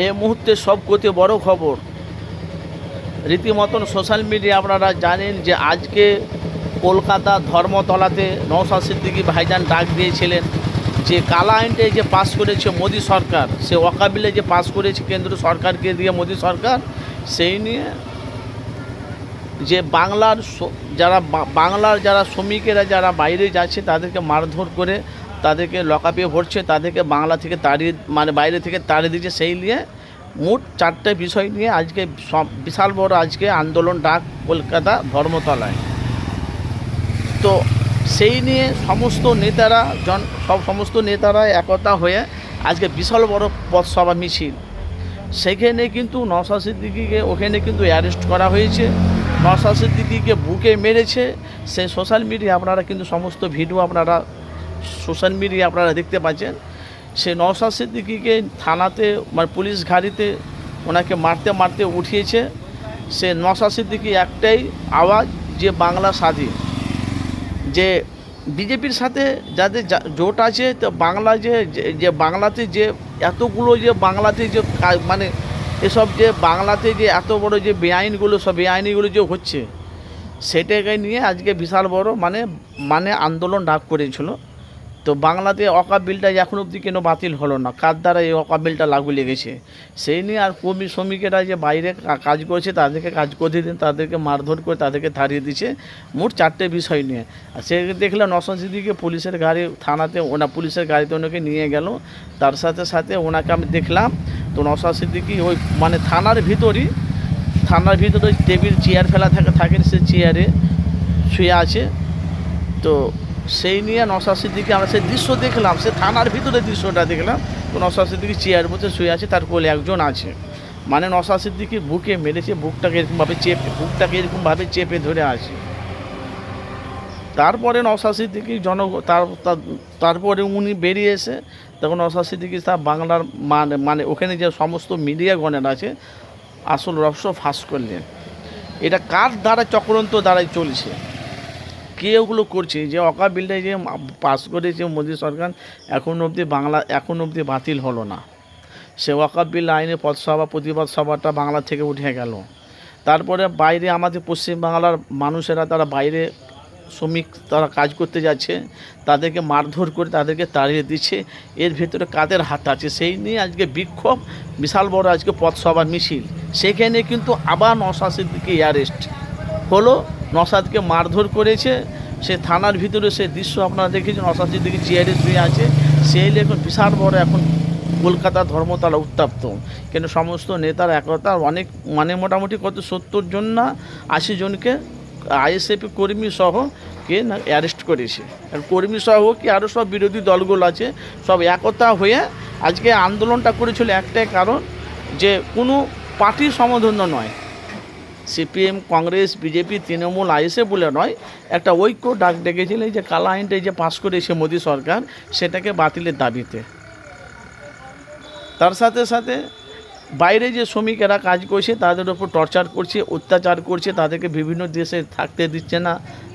এই মুহূর্তে সব কোতে বড় খবর। রীতিমতন সোশ্যাল মিডিয়া আপনারা জানেন যে আজকে কলকাতা ধর্মতলাতে নওশাদ সিদ্দিকী ভাইজান ডাক দিয়েছিলেন যে কালা আইনটা যে পাস করেছে মোদী সরকার, সে ওয়াকাবিলে যে পাস করেছে কেন্দ্র সরকারকে দিয়ে মোদী সরকার, সেই নিয়ে যে বাংলার যারা বাংলার যারা শ্রমিকেরা যারা বাইরে যাচ্ছে তাদেরকে মারধর করে তাদেরকে লকআপে ভরছে, তাদেরকে বাংলা থেকে তাড়িয়ে মানে বাইরে থেকে তাড়িয়ে দিচ্ছে, সেই নিয়ে মোট চারটে বিষয় নিয়ে আজকে বিশাল বড় আজকে আন্দোলন ডাক কলকাতা ধর্মতলায়। তো সেই নিয়ে সমস্ত নেতারা, জন, সব সমস্ত নেতারা একতা হয়ে আজকে বিশাল বড় পথসভা মিছিল। সেখানে কিন্তু নওশাদ সিদ্দিকিকে, ওখানে কিন্তু অ্যারেস্ট করা হয়েছে। নওশাদ সিদ্দিকিকে বুকে মেরেছে। সেই সোশ্যাল মিডিয়া আপনারা কিন্তু সমস্ত ভিডিও আপনারা সোশ্যাল মিডিয়া আপনারা দেখতে পাচ্ছেন, সে নওশাদ সিদ্দিকিকে থানাতে মানে পুলিশ গাড়িতে ওনাকে মারতে মারতে উঠিয়েছে। সে নওশাদ সিদ্দিকি একটাই আওয়াজ, যে বাংলা স্বাধীন। যে বিজেপির সাথে যাদের জোট আছে, তো বাংলা যে, যে- বাংলাতে যে এতগুলো যে বাংলাতে যে মানে এসব যে বাংলাতে যে এত বড় যে বেআইনগুলো, সব বেআইনিগুলো যে হচ্ছে, সেটাকে নিয়ে আজকে বিশাল বড় মানে মানে আন্দোলন ডাক করেছিল। তো বাংলাতে অকা বিলটা এখন অবধি কেন বাতিল হলো না? কার দ্বারা এই অকা বিলটা লাগু লেগেছে? সেই নিয়ে আর কর্মী শ্রমিকেরা যে বাইরে কাজ করছে, তাদেরকে কাজ করতে দিন তাদেরকে মারধর করে তাদেরকে তাড়িয়ে দিচ্ছে মোট চারটে বিষয় নিয়ে। আর সে দেখলাম নসন সিদ্দিকে পুলিশের গাড়ি থানাতে, ওনা পুলিশের গাড়িতে ওনাকে নিয়ে গেল। তার সাথে সাথে ওনাকে আমি দেখলাম, তো নসা সিদ্দিকি ওই মানে থানার ভিতরই, থানার ভিতরে ওই টেবিল, চেয়ার ফেলা থাকে থাকে সে চেয়ারে শুয়ে আছে। তো সেই নিয়ে নশা সিদ্দিকি আমরা সেই দৃশ্য দেখলাম সে থানার ভিতরে দৃশ্যটা দেখলাম। তো নশা সিদ্দিকি চেয়ার মধ্যে শুয়ে আছে, তার কোলে একজন আছে। মানে নশা সিদ্দিকি বুকে মেরেছে, বুকটাকে এরকমভাবে চেপে, বুকটাকে এরকমভাবে চেপে ধরে আছে। তারপরে নশা সিদ্দিকি জন তার, তার- তারপরে উনি বেরিয়ে এসে, তখন নশা সিদ্দিকি তার বাংলার মানে মানে ওখানে যে সমস্ত মিডিয়াগণের আছে, আসল রহস্য ফাঁস করলেন। এটা কার দ্বারা চক্রান্ত দ্বারাই চলছে? কে ওগুলো করছে, যে অকা বিলটা যে পাস করেছে মোদী সরকার, এখন অবধি বাংলা, এখন অবধি বাতিল হলো না। সে ওয়াকাব বিল আইনে পথসভা, প্রতিবাদ সভাটা বাংলা থেকে উঠে গেল। তারপরে বাইরে আমাদের পশ্চিমবাংলার মানুষেরা, তারা বাইরে শ্রমিক তারা কাজ করতে যাচ্ছে, তাদেরকে মারধর করে তাদেরকে তাড়িয়ে দিচ্ছে। এর ভেতরে কাদের হাত আছে? সেই নিয়ে আজকে বিক্ষোভ, বিশাল বড় আজকে পথসভা মিছিল। সেখানে কিন্তু আবার নশাসের দিকে অ্যারেস্ট হলো। নসাদকে মারধর করেছে। সে থানার ভিতরে সে দৃশ্য আপনারা দেখেছেন, নসাদের দিকে চেয়ারে শুয়ে আছে। সেই এখন বিশাল বড় এখন কলকাতা ধর্মতলা উত্তাপ্ত। কিন্তু সমস্ত নেতার একতা, অনেক মানে মোটামুটি কত সত্তর জন না আশি জনকে আইএসএফ কর্মী সহ কে না অ্যারেস্ট করেছে। আর কর্মী সহ কি আরও সব বিরোধী দলগুলো আছে, সব একতা হয়ে আজকে আন্দোলনটা করেছিল একটাই কারণ যে কোনো পার্টির সমাধান নয়। সিপিএম, কংগ্রেস, বিজেপি, তৃণমূল আইসে বলে নয়, একটা ঐক্য ডাক ডেকেছিল এই যে কালা আইনটা এই যে পাশ করেছে মোদী সরকার সেটাকে বাতিলের দাবিতে। তার সাথে সাথে বাইরে যে শ্রমিকেরা কাজ করছে তাদের উপর টর্চার করছে, অত্যাচার করছে, তাদেরকে বিভিন্ন দেশে থাকতে দিচ্ছে না,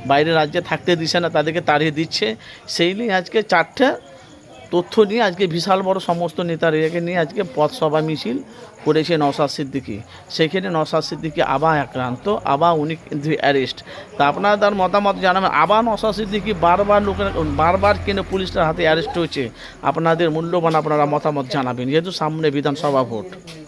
বাইরের রাজ্যে থাকতে দিচ্ছে না, তাদেরকে তাড়িয়ে দিচ্ছে। সেই নিয়ে আজকে চারটে তথ্য নিয়ে আজকে বিশাল বড় সমস্ত নেতার একে নিয়ে আজকে পথসভা মিছিল করেছে নওশাদ সিদ্দিকি। সেখানে নওশাদ সিদ্দিকি আবার আক্রান্ত, আবার উনি অ্যারেস্ট তা আপনারা তার মতামত জানাবেন। আবার নওশাদ সিদ্দিকি বারবার লোকের, বারবার কেন পুলিশের হাতে অ্যারেস্ট হয়েছে। আপনাদের মূল্যবান আপনারা মতামত জানাবেন। যেহেতু সামনে বিধানসভা ভোট।